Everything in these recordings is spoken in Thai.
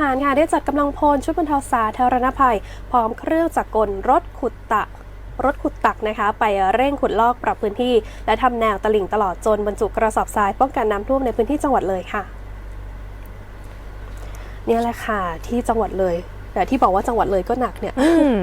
หารค่ะได้จัดกำลังพลชุดบรรเทาสาธารณภัย พร้อมเครื่องจักรกลรถขุดตักรถขุดตักนะคะ ไปเร่งขุดลอกปรับพื้นที่ และทำแนวตลิ่งตลอดจนบรรจุกระสอบทรายป้องกันน้ำท่วมในพื้นที่จังหวัดเลยค่ะเนี่ยแหละค่ะที่จังหวัดเลยแต่ที่บอกว่าจังหวัดเลยก็หนักเนี่ยอืม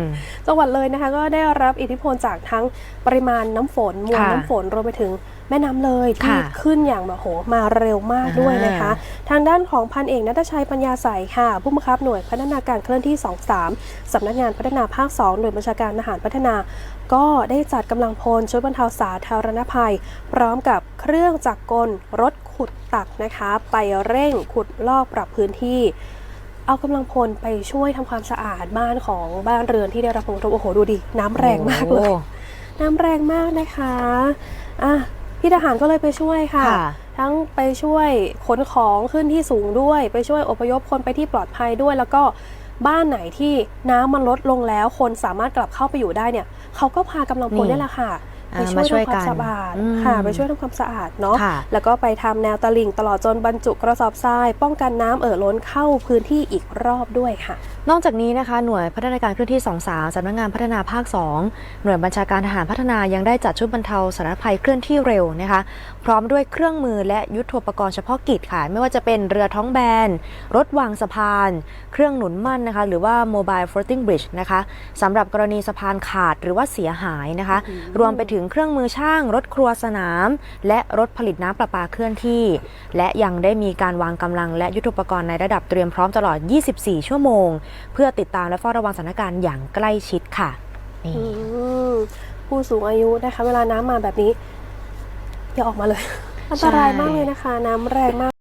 จังหวัดเลยนะคะ ก็ได้รับอิทธิพลจากทั้งปริมาณน้ำฝนมวลค่ะน้ำฝนรวมไปถึงแม่น้ำเลยที่ค่ะขึ้นอย่างแบบโหมาเร็วมากด้วยนะคะ ทางด้านของพันเอกนัทชัยปัญญาใสค่ะ ผู้บังคับหน่วยพัฒนาการเคลื่อนที่ 23สำนักงานพัฒนาภาค 2 หน่วยบัญชาการทหารพัฒนา ก็ได้จัดกำลังพลชุดบรรเทาสาธารณภัย พร้อมกับเครื่องจักรกลรถขุดตักนะคะ ไปเร่งขุดลอกปรับพื้นที่เอากำลังพลไปช่วยทำความสะอาดบ้านของบ้านเรือนที่ได้รับผลกระทบโอ้โหดูดิน้ำแรงมากเลยโอ้น้ำแรงมากนะคะอะ พี่ทหารก็เลยไปช่วยค่ะค่ะ ทั้งไปช่วยขนของขึ้นที่สูงด้วย ไปช่วยอพยพคนไปที่ปลอดภัยด้วย แล้วก็บ้านไหนที่น้ำมันลดลงแล้ว คนสามารถกลับเข้าไปอยู่ได้เนี่ยเขาก็พากำลังพลนี่นี่แหละค่ะ ไปอ่าช่วยมาช่วยทำความกันสะอาดอืมค่ะไปช่วยทำความสะอาดเนาะค่ะแล้วก็ไปทำแนวตลิ่งตลอดจนบรรจุกระสอบทราย ป้องกันน้ำเอ่อล้นเข้าพื้นที่อีกรอบด้วยค่ะ นอกจากนี้นะคะหน่วยพัฒนาการเคลื่อนที่23สำนักงานพัฒนาภาค 2 หน่วยบัญชาการทหารพัฒนายังได้จัดชุดบรรเทาสาธารณภัยเคลื่อนที่เร็วนะคะ พร้อมด้วยเครื่องมือและยุทโธปกรณ์เฉพาะกิจค่ะ ไม่ว่าจะเป็นเรือท้องแบน รถวางสะพาน เครื่องหนุนมั่นนะคะ หรือว่า mobile floating bridge นะคะสำหรับกรณีสะพานขาดหรือว่าเสียหายนะคะ รวมไปถึงเครื่องมือช่าง รถครัวสนาม และรถผลิตน้ำประปาเคลื่อนที่ และยังได้มีการวางกำลังและยุทธปกรณ์ในระดับเตรียมพร้อมตลอด 24 ชั่วโมง เพื่อติดตามและเฝ้าระวังสถานการณ์อย่างใกล้ชิดค่ะนี่ผู้สูงอายุนะคะ เวลาน้ำมาแบบนี้อย่าออกมาเลย อันตรายมากเลยนะคะ น้ำแรงมาก